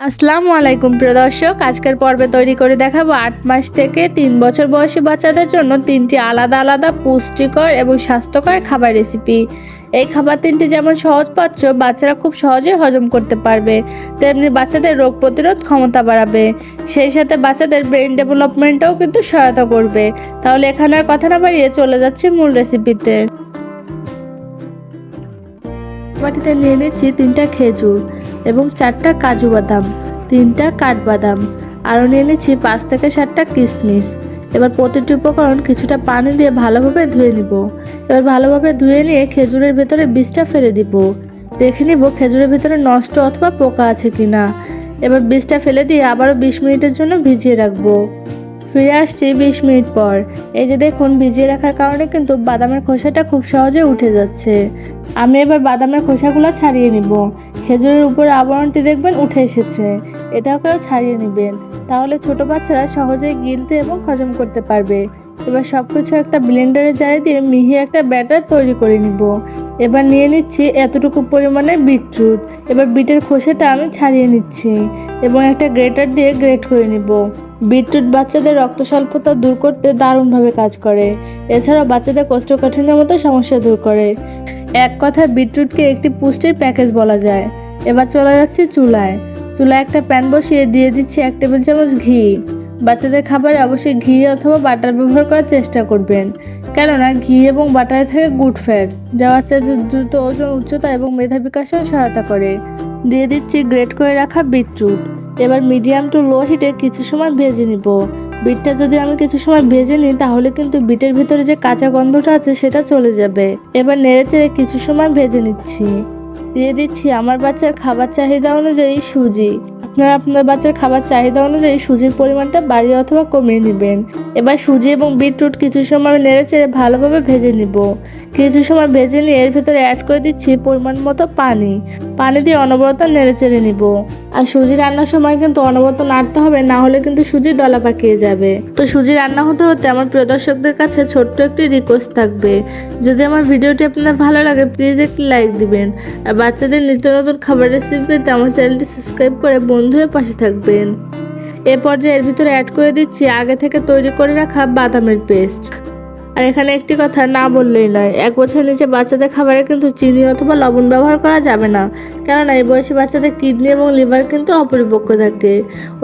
আসসালামু আলাইকুম, প্রিয় দর্শক। আজকের পর্বে তৈরি করে দেখাবো আট মাস থেকে তিন বছর বয়সী বাচ্চাদের জন্য তিনটি আলাদা আলাদা পুষ্টিকর এবং স্বাস্থ্যকর খাবার রেসিপি এই খাবার তিনটি যেমন সহজপাচ্য, বাচ্চারা খুব সহজে হজম করতে পারবে। তেমনি বাচ্চাদের রোগ প্রতিরোধ ক্ষমতা বাড়াবে। সেই সাথে বাচ্চাদের ব্রেন ডেভেলপমেন্টেও কিন্তু সহায়তা করবে। তাহলে এখানে আর কথা না বাড়িয়ে চলে যাচ্ছে মূল রেসিপিতে বাটিতে নিয়ে নিচ্ছি তিনটা খেজুর। এবং চারটা কাজু বাদাম, তিনটা কাঠবাদাম আরও নিয়ে নিচ্ছি পাঁচ থেকে সাতটা কিশমিশ। এবার প্রতিটি উপকরণ কিছুটা পানি দিয়ে ভালোভাবে ধুয়ে নিব। এবার ভালোভাবে ধুয়ে নিয়ে খেজুরের ভেতরে বীজটা ফেলে দিব। দেখে নিব খেজুরের ভেতরে নষ্ট অথবা পোকা আছে কিনা। এবার বীজটা ফেলে দিয়ে আবারও বিশ মিনিটের জন্য ভিজিয়ে রাখব। ফিরে আসছি বিশ মিনিট পর। এই যে দেখুন, ভিজিয়ে রাখার কারণে কিন্তু বাদামের খোসাটা খুব সহজে উঠে যাচ্ছে। আমি এবার বাদামের খোসাগুলো ছাড়িয়ে নিব। খেজুরের উপর আবরণটি দেখবেন উঠে এসেছে। এটাকেও ছাড়িয়ে নেবেন। তাহলে ছোট বাচ্চারা সহজে গিলতে এবং হজম করতে পারবে। এবার সব কিছু একটা ব্লেন্ডারে জারি দিয়ে মিহি একটা ব্যাটার তৈরি করে নিব। এবার নিয়ে নিচ্ছি এতটুকু পরিমাণে বিটরুট এবার বিটের খোসাটা আমি ছাড়িয়ে নিচ্ছি এবং একটা গ্রেটার দিয়ে গ্রেট করে নিব। বিটরুট বাচ্চাদের রক্ত স্বল্পতা দূর করতে দারুণভাবে কাজ করে। এছাড়াও বাচ্চাদের কোষ্ঠকাঠিন্যের মতো সমস্যা দূর করে। এক কথায় বিটরুটকে একটি পুষ্টির প্যাকেজ বলা যায়। এবার চলে যাচ্ছি চুলায়। চুলায় একটা প্যান বসিয়ে দিয়ে দিচ্ছি এক টেবিল চামচ ঘি। বাচ্চাদের খাবারে অবশ্যই ঘি অথবা বাটার ব্যবহার করার চেষ্টা করবেন। কেননা, ঘি এবং বাটারে থাকে গুড ফ্যাট যা বাচ্চাদের দ্রুত ওজন, উচ্চতা এবং মেধা বিকাশেও সহায়তা করে। দিয়ে দিচ্ছি গ্রেট করে রাখা বিটরুট। এবার মিডিয়াম টু লো হিটে কিছু সময় ভেজে নিব। বিটটা যদি আমি কিছু সময় ভেজে নিই, তাহলে কিন্তু বিটের ভিতরে যে কাঁচা গন্ধটা আছে, সেটা চলে যাবে। এবার নেড়ে চেড়ে কিছু সময় ভেজে নিচ্ছি। দিয়ে দিচ্ছি আমার বাচ্চার খাবার চাহিদা অনুযায়ী সুজি। আপনারা আপনার বাচ্চার খাবার চাহিদা অনুযায়ী সুজির পরিমাণটা বাড়িয়ে অথবা কমিয়ে নেবেন। এবার সুজি এবং বিটরুট কিছু সময় নেড়ে চেড়ে ভালোভাবে ভেজে নিব। কিছু সময় ভেজে নিয়ে এর ভিতরে অ্যাড করে দিচ্ছি পরিমাণ মতো পানি। পানি দিয়ে অনবরত নেড়ে চেড়ে নিব। আর সুজি রান্নার সময় কিন্তু অনবরত নাড়তে হবে, না হলে কিন্তু সুজি দলা পাকিয়ে যাবে। তো সুজি রান্না হতে হতে আমার প্রিয় দর্শকদের কাছে ছোট্ট একটি রিকোয়েস্ট থাকবে। যদি আমার ভিডিওটি আপনার ভালো লাগে প্লিজ একটি লাইক দিবেন। আর বাচ্চাদের নিত্য নতুন খাবার রেসিপি পেতে আমার চ্যানেলটি সাবস্ক্রাইব করে বন্ধু হয়ে পাশে থাকবেন। এ পর্যায়ে এর ভিতরে অ্যাড করে দিচ্ছি আগে থেকে তৈরি করে রাখা বাদামের পেস্ট আর এখানে একটি কথা, না বললেই নয়। এক বছর নিচে বাচ্চাদের খাবারে কিন্তু চিনি অথবা লবণ ব্যবহার করা যাবে না। কেননা এই বয়সী বাচ্চাদের কিডনি এবং লিভার কিন্তু অপরিপক্ক থাকে।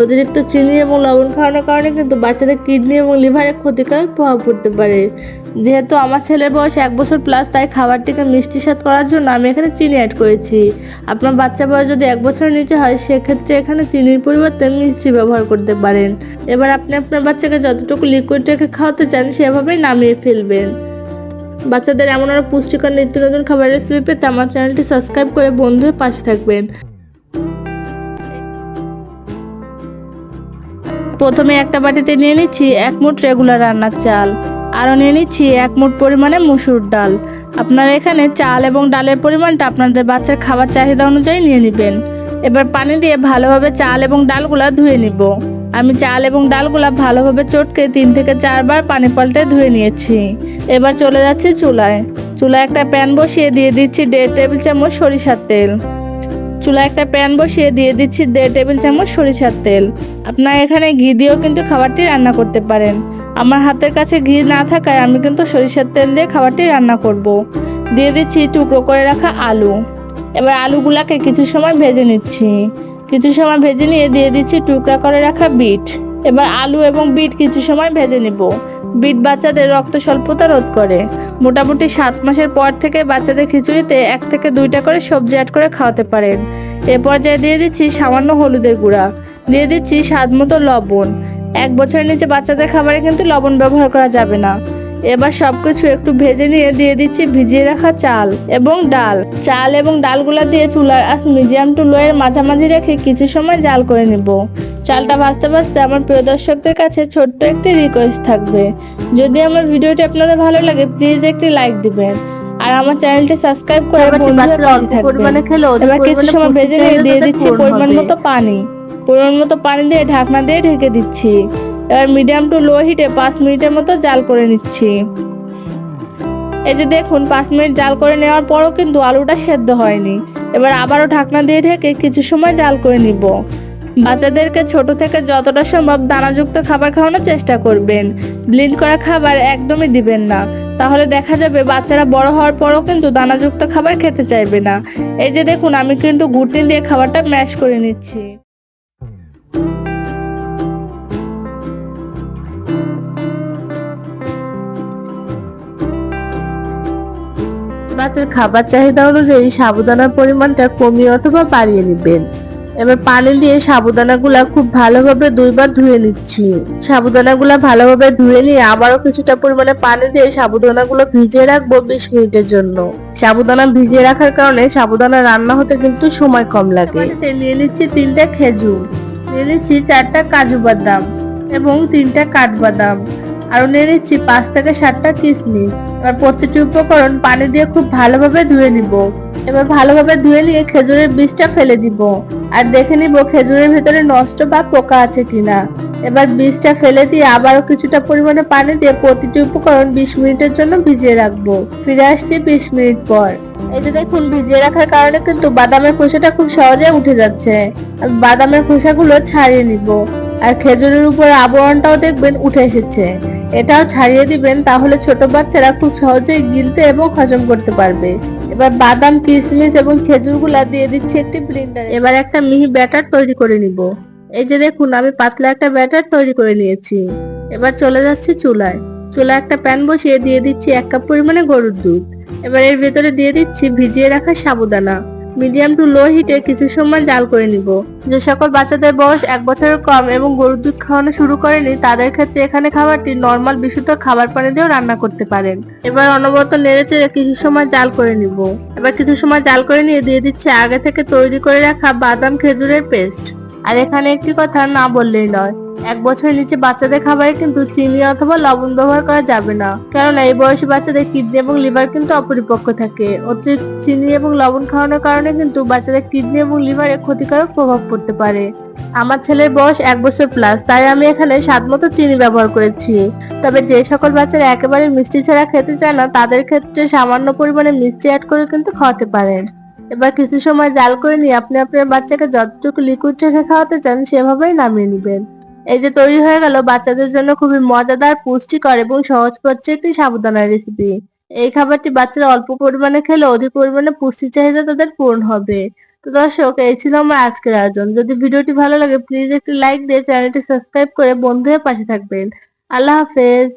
অতিরিক্ত চিনি এবং লবণ খাওয়ানোর কারণে কিন্তু বাচ্চাদের কিডনি এবং লিভারে ক্ষতিকারক প্রভাব পড়তে পারে। যেহেতু আমার ছেলের বয়স এক বছর প্লাস তাই খাবারটিকে মিষ্টি স্বাদ করার জন্য আমি এখানে চিনি অ্যাড করেছি। আপনার বাচ্চা বয়স যদি এক বছরের নিচে হয়, সেক্ষেত্রে এখানে চিনির পরিবর্তে মিষ্টি ব্যবহার করতে পারেন। এবার আপনি আপনার বাচ্চাকে যতটুকু লিকুইড রেখে খাওয়াতে চান, সেভাবেই নামিয়ে ফেলবেন। বাচ্চাদের এমন আরও পুষ্টিকর নিত্য নতুন খাবার রেসিপি পেতে আমার চ্যানেলটি সাবস্ক্রাইব করে বন্ধু হয়ে পাশে থাকবেন। প্রথমে একটা বাটিতে নিয়ে নিচ্ছি এক মুঠ রেগুলার রান্নার চাল। আরও নিয়ে নিচ্ছি এক মুঠ পরিমাণে মুসুর ডাল। আপনারা এখানে চাল এবং ডালের পরিমাণটা আপনাদের বাচ্চার খাবার চাহিদা অনুযায়ী নিয়ে নেবেন। এবার পানি দিয়ে ভালোভাবে চাল এবং ডালগুলা ধুয়ে নিব। আমি চাল এবং ডালগুলা ভালোভাবে চটকে তিন থেকে চারবার পানি পাল্টে ধুয়ে নিয়েছি। এবার চলে যাচ্ছি চুলায়। চুলায় একটা প্যান বসিয়ে দিয়ে দিচ্ছি দেড় টেবিল চামচ সরিষার তেল। চুলায় একটা প্যান বসিয়ে দিয়ে দিচ্ছি দেড় টেবিল চামচ সরিষার তেল। আপনারা এখানে ঘি দিয়েও কিন্তু খাবারটি রান্না করতে পারেন। আমার হাতের কাছে ঘি না থাকায় আমি কিন্তু সরিষার তেল দিয়ে খাবারটি রান্না করব। দিয়ে দিচ্ছি টুকরো করে রাখা আলু। এবার আলুগুলাকে কিছু সময় ভেজে নিচ্ছি। কিছু সময় ভেজে নিয়ে দিয়ে দিচ্ছি টুকরা করে রাখা বিট। এবার আলু এবং বিট কিছু সময় ভেজে নিব। বিট বাচ্চাদের রক্ত স্বল্পতা রোধ করে। মোটামুটি সাত মাসের পর থেকে বাচ্চাদের খিচুড়িতে এক থেকে দুইটা করে সবজি অ্যাড করে খাওয়াতে পারেন। এ পর্যায়ে দিয়ে দিচ্ছি সামান্য হলুদের গুঁড়া। দিয়ে দিচ্ছি স্বাদ মতো লবণ। এক বছরের নিচে বাচ্চাদের খাবারে কিন্তু লবণ ব্যবহার করা যাবে না। এবার সবকিছু একটু ভেজে নিয়ে দিয়ে দিচ্ছি ভিজিয়ে রাখা চাল এবং ডাল। চাল এবং ডালগুলা দিয়ে চুলার আস মিডিয়াম টু লোয়ের মাঝামাঝি রেখে কিছু সময় জাল করে নেব। চালটা ভাজতে ভাজতে আমার প্রিয় দর্শকদের কাছে ছোট্ট একটি রিকোয়েস্ট থাকবে। যদি আমার ভিডিওটি আপনাদের ভালো লাগে প্লিজ একটি লাইক দিবেন। আর আমার চ্যানেলটি সাবস্ক্রাইব করে এবার পাশে থাকবেন। কিছু সময় ভেজে নিয়ে দিয়ে দিচ্ছি পরিমাণ মতো পানি। পরিমাণ মতো পানি দিয়ে ঢাকনা দিয়ে ঢেকে দিচ্ছি। এবার মিডিয়াম টু লো হিটে পাঁচ মিনিটের মতো জাল করে নিচ্ছি। এই যে দেখুন, পাঁচ মিনিট জাল করে নেওয়ার পরও কিন্তু আলুটা সেদ্ধ হয়নি। এবার আবারও ঢাকনা দিয়ে ঢেকে কিছু সময় জাল করে নিব। বাচ্চাদেরকে ছোট থেকে যতটা সম্ভব দানাযুক্ত খাবার খাওয়ানোর চেষ্টা করবেন। ব্লিন্ড করা খাবার একদমই দিবেন না। তাহলে দেখা যাবে বাচ্চারা বড় হওয়ার পরও কিন্তু দানাযুক্ত খাবার খেতে চাইবে না। এই যে দেখুন, আমি কিন্তু গুটিন দিয়ে খাবারটা ম্যাশ করে নিচ্ছি। বাচ্চার খাবার চাহিদা অনুযায়ী সাবুদানার পরিমাণটা কমিয়ে অথবা বাড়িয়ে নেবেন। এবার পানি দিয়ে সাবুদানাগুলা খুব ভালোভাবে দুইবার ধুয়ে নিচ্ছি। সাবুদানাগুলা ভালোভাবে ধুয়ে নিয়ে আবারও কিছুটা পরিমাণে পানি দিয়ে সাবুদানাগুলো ভিজিয়ে রাখব বিশ মিনিটের জন্য। সাবুদানা ভিজিয়ে রাখার কারণে সাবুদানা রান্না হতে কিন্তু সময় কম লাগে। নিয়ে নিচ্ছি তিনটা খেজুর, নিয়ে নিচ্ছি চারটা কাজু বাদাম এবং তিনটা কাঠবাদাম। আরও নিয়ে নিচ্ছি পাঁচ থেকে সাতটা কিশমিশ এবার প্রতিটি উপকরণ পানি দিয়ে খুব ভালোভাবে ধুয়ে নিব। এবার ভালোভাবে ধুয়ে নিয়ে খেজুরের বীজটা ফেলে দিব। আর দেখে নিব খেজুরের ভেতরে নষ্ট বা পোকা আছে কিনা। এবার বীজটা ফেলে দিয়ে আবারও কিছুটা পরিমাণে পানি দিয়ে প্রতিটি উপকরণ বিশ মিনিটের জন্য ভিজিয়ে রাখব। ফিরে আসছি বিশ মিনিট পর। এই যে দেখুন, ভিজিয়ে রাখার কারণে কিন্তু বাদামের খোসাটা খুব সহজে উঠে যাচ্ছে। আমি বাদামের খোসাগুলো ছাড়িয়ে নিব। আর খেজুরের উপর আবরণটাও দেখবেন উঠে এসেছে। এটাও ছাড়িয়ে দিবেন, তাহলে ছোট বাচ্চারা খুব সহজেই গিলতে এবং হজম করতে পারবে। এবার বাদাম, কিশমিশ এবং খেজুরগুলা দিয়ে দিচ্ছি একটি ব্লেন্ডারে এবার একটা মিহি ব্যাটার তৈরি করে নিব। এই যে দেখুন, আমি পাতলা একটা ব্যাটার তৈরি করে নিয়েছি। এবার চলে যাচ্ছি চুলায়। চুলায় একটা প্যান বসিয়ে দিয়ে দিচ্ছি এক কাপ পরিমাণে গরুর দুধ। এবার এর ভেতরে দিয়ে দিচ্ছি ভিজিয়ে রাখা সাবুদানা। মিডিয়াম টু লো হিটে কিছু সময় জাল করে নিব। যে সকল বাচ্চাদের বয়স এক বছরের কম এবং গরুর দুধ খাওয়ানো শুরু করেনি, তাদের ক্ষেত্রে এখানে খাবারটি নর্মাল বিশুদ্ধ খাবার পানি দিয়েও রান্না করতে পারেন। এবার অনবরত নেড়ে চেড়ে কিছু সময় জাল করে নিব। এবার কিছু সময় জাল করে নিয়ে দিয়ে দিচ্ছে আগে থেকে তৈরি করে রাখা বাদাম খেজুরের পেস্ট। আর এখানে একটি কথা না বললেই নয় এক বছরের নিচে বাচ্চাদের খাবারে কিন্তু চিনি অথবা লবণ ব্যবহার করা যাবে না। কেননা এই বয়সী বাচ্চাদের কিডনি এবং লিভার কিন্তু অপরিপক্ক থাকে। অতিরিক্ত চিনি এবং লবণ খাওয়ানোর কারণে কিন্তু বাচ্চাদের কিডনি এবং লিভারে ক্ষতিকারক প্রভাব পড়তে পারে। আমার ছেলের বয়স এক বছর প্লাস তাই আমি এখানে স্বাদ মতো চিনি ব্যবহার করেছি। তবে যে সকল বাচ্চারা একেবারে মিষ্টি ছাড়া খেতে চায় না, তাদের ক্ষেত্রে সামান্য পরিমাণে মিষ্টি অ্যাড করে কিন্তু খাওয়াতে পারেন। এবার কিছু সময় জাল করে নিয়ে আপনি আপনার বাচ্চাকে যতটুকু লিকুইড রেখে খাওয়াতে চান, সেভাবেই নামিয়ে নেবেন। এই যে তৈরি হয়ে গেল, বাচ্চাদের জন্য খুবই মজাদার, পুষ্টিকর এবং সহজ পাচ্ছে একটি সাবুদানার রেসিপি এই খাবারটি বাচ্চারা অল্প পরিমাণে খেলে অধিক পরিমাণে পুষ্টি চাহিদা তাদের পূরণ হবে। তো দর্শক, এই ছিল আমার আজকের আয়োজন। যদি ভিডিওটি ভালো লাগে প্লিজ একটি লাইক দিয়ে চ্যানেলটি সাবস্ক্রাইব করে বন্ধু হয়ে পাশে থাকবেন। আল্লাহ হাফেজ।